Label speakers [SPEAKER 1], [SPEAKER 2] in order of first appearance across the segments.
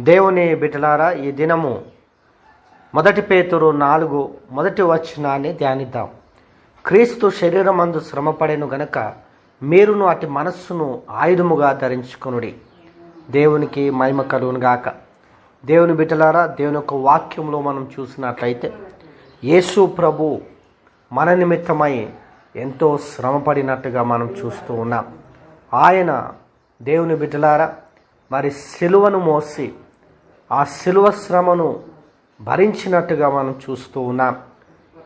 [SPEAKER 1] దేవుని బిడ్డలారా ఈ దినము మొదటి పేతురు నాలుగు మొదటి వచనాన్ని ధ్యానిద్దాం. క్రీస్తు శరీరమందు శ్రమపడేను గనక మీరును అటు మనస్సును ఆయుధముగా ధరించుకొనుడి. దేవునికి మహిమ కలుగును గాక. దేవుని బిడ్డలారా దేవుని యొక్క వాక్యంలో మనం చూసినట్లయితే యేసు ప్రభు మన నిమిత్తమై ఎంతో శ్రమపడినట్టుగా మనం చూస్తూ ఉన్నాం. ఆయన దేవుని బిడ్డలారా మరి సిలువను మోసి ఆ సిలువ శ్రమను భరించినట్టుగా మనం చూస్తూ ఉన్నాం.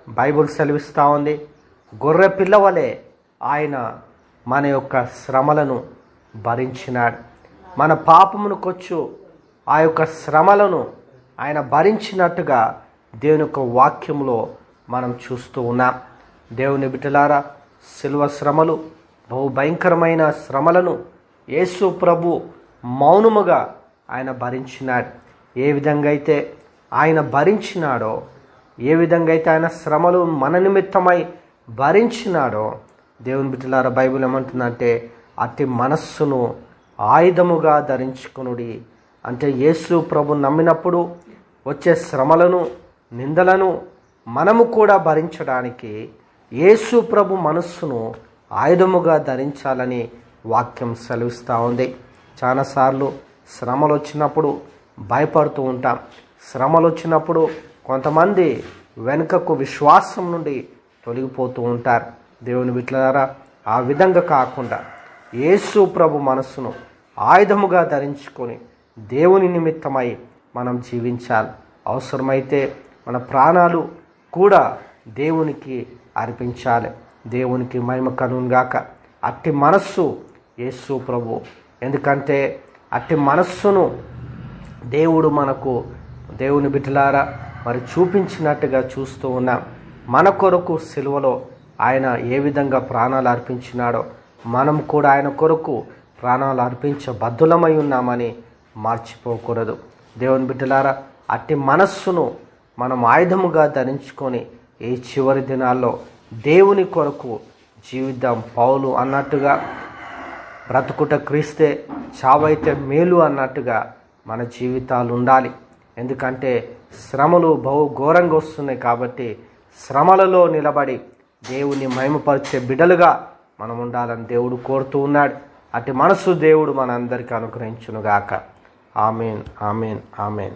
[SPEAKER 1] బైబుల్ సెలవిస్తూ ఉంది గొర్రె పిల్లవలే ఆయన మన యొక్క శ్రమలను భరించినాడు. మన పాపమునకొచ్చు ఆ యొక్క శ్రమలను ఆయన భరించినట్టుగా దేవుని యొక్క వాక్యంలో మనం చూస్తూ ఉన్నాం. దేవుని బిటలారా శిల్వ శ్రమలు బహు భయంకరమైన శ్రమలను యేసు ప్రభు మౌనముగా ఆయన భరించినాడు. ఏ విధంగా అయితే ఆయన భరించినాడో ఏ విధంగా అయితే ఆయన శ్రమలు మన నిమిత్తమై భరించినాడో దేవుని బిడ్డలార బైబిల్ ఏమంటుందంటే అతి మనస్సును ఆయుధముగా ధరించుకునుడి. అంటే యేసు ప్రభు నమ్మినప్పుడు వచ్చే శ్రమలను నిందలను మనము కూడా భరించడానికి యేసు ప్రభు మనస్సును ఆయుధముగా ధరించాలని వాక్యం సెలవిస్తూ ఉంది. చాలాసార్లు శ్రమలు వచ్చినప్పుడు భయపడుతూ ఉంటాం. శ్రమలు వచ్చినప్పుడు కొంతమంది వెనుకకు విశ్వాసం నుండి తొలగిపోతూ ఉంటారు. దేవుని బిడ్డలారా ఆ విధంగా కాకుండా యేసు ప్రభు మనస్సును ఆయుధముగా ధరించుకొని దేవుని నిమిత్తమై మనం జీవించాలి. అవసరమైతే మన ప్రాణాలు కూడా దేవునికి అర్పించాలి. దేవునికి మహిమ కనుగాక అట్టి మనస్సు యేసు ప్రభు. ఎందుకంటే అట్టి మనస్సును దేవుడు మనకు దేవుని బిడ్డలారా మరి చూపించినట్టుగా చూస్తూ ఉన్నాం మన కొరకు సిలువలో ఆయన ఏ విధంగా ప్రాణాలు అర్పించినాడో మనం కూడా ఆయన కొరకు ప్రాణాలు అర్పించ బద్దులమై ఉన్నామని మర్చిపోకూడదు. దేవుని బిడ్డలారా అట్టి మనస్సును మనం ఆయుధముగా ధరించుకొని ఈ చివరి దినాల్లో దేవుని కొరకు జీవిద్దాం. పౌలు అన్నట్టుగా బ్రతుకుట క్రీస్తే చావైతే మేలు అన్నట్టుగా మన జీవితాలు ఉండాలి ఎందుకంటే శ్రమలు బహు ఘోరంగా వస్తున్నాయి కాబట్టి శ్రమలలో నిలబడి దేవుని మహిమపరిచే బిడలుగా మనం ఉండాలని దేవుడు కోరుతూ ఉన్నాడు. అటు మనసు దేవుడు మనందరికీ అనుగ్రహించునుగాక. Amen amen amen.